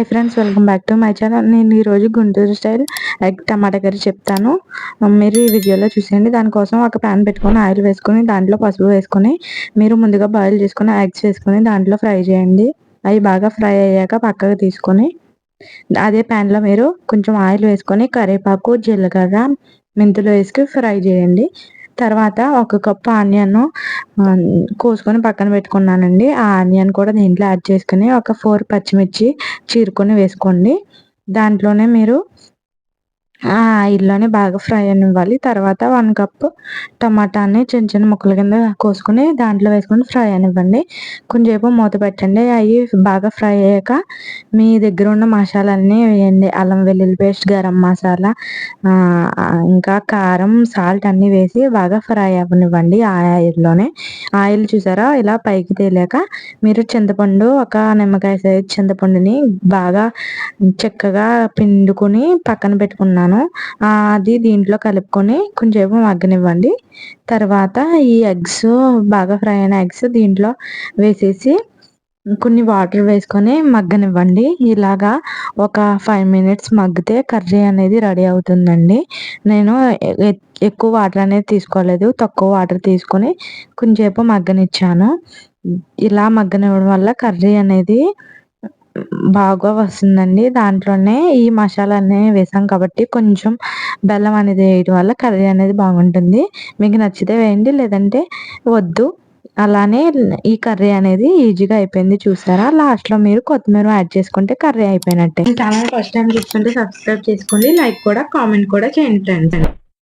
Hi friends welcome back to my channel నేను ఈరోజు Guntur style egg tomato curry చెప్తాను. Um, మీరు ఈ వీడియోలో చూసేయండి. దానికోసం ఒక ప్యాన్ పెట్టుకొని ఆయిల్ వేసుకొని దాంట్లో పసుపు వేసుకొని మీరు ముందుగా బాయిల్ చేసుకుని ఎగ్స్ వేసుకొని దాంట్లో ఫ్రై చేయండి. అవి బాగా ఫ్రై అయ్యాక పక్కకు తీసుకొని అదే ప్యాన్లో మీరు కొంచెం ఆయిల్ వేసుకొని కరివేపాకు జీలకర్ర మెంతులు వేసుకొని ఫ్రై చేయండి. తర్వాత ఒక కప్పు ఆనియన్ కోసుకొని పక్కన పెట్టుకున్నానండి. ఆ ఆనియన్ కూడా దీంట్లో యాడ్ చేసుకుని ఒక ఫోర్ పచ్చిమిర్చి చీరుకొని వేసుకోండి. దాంట్లోనే మీరు ఆ ఆయిల్లోనే బాగా ఫ్రై అనివ్వాలి. తర్వాత వన్ కప్ టమాటాని చిన్న చిన్న ముక్కల కింద కోసుకొని దాంట్లో వేసుకొని ఫ్రై అనివ్వండి. కొంచెంసేపు మూత పెట్టండి. అవి బాగా ఫ్రై అయ్యాక మీ దగ్గర ఉన్న మసాలాలన్నీ వేయండి. అల్లం వెల్లుల్లి పేస్ట్ గరం మసాలా ఇంకా కారం సాల్ట్ అన్నీ వేసి బాగా ఫ్రై అవ్వనివ్వండి ఆ ఆయిల్లోనే. ఆయిల్ చూసారా? ఇలా పైకి తేలాక మీరు చింతపండు ఒక నిమ్మకాయ సైజ్ చింతపండుని బాగా చక్కగా పిండుకొని పక్కన పెట్టుకున్నాను. అది దీంట్లో కలుపుకొని కొంచెంసేపు మగ్గనివ్వండి. తర్వాత ఈ ఎగ్స్ బాగా ఫ్రై అయిన ఎగ్స్ దీంట్లో వేసేసి కొన్ని వాటర్ వేసుకొని మగ్గనివ్వండి. ఇలాగా ఒక ఫైవ్ మినిట్స్ మగ్గితే కర్రీ అనేది రెడీ అవుతుందండి. నేను ఎక్కువ వాటర్ అనేది తీసుకోలేదు. తక్కువ వాటర్ తీసుకొని కొంచెంసేపు మగ్గనిచ్చాను. ఇలా మగ్గనివ్వడం వల్ల కర్రీ అనేది బాగా వస్తుందండి. దాంట్లోనే ఈ మసాలా అనేది వేసాం కాబట్టి కొంచెం బెల్లం అనేది వేయడం వల్ల కర్రీ అనేది బాగుంటుంది. మీకు నచ్చితే వేయండి లేదంటే వద్దు. అలానే ఈ కర్రీ అనేది ఈజీగా అయిపోయింది చూసారా? లాస్ట్లో మీరు కొత్తిమీర యాడ్ చేసుకుంటే కర్రీ అయిపోయినట్టే. ఛానల్ ఫస్ట్ టైం చూస్తుంటే సబ్స్క్రైబ్ చేసుకోండి లైక్ కూడా కామెంట్ కూడా చేయండి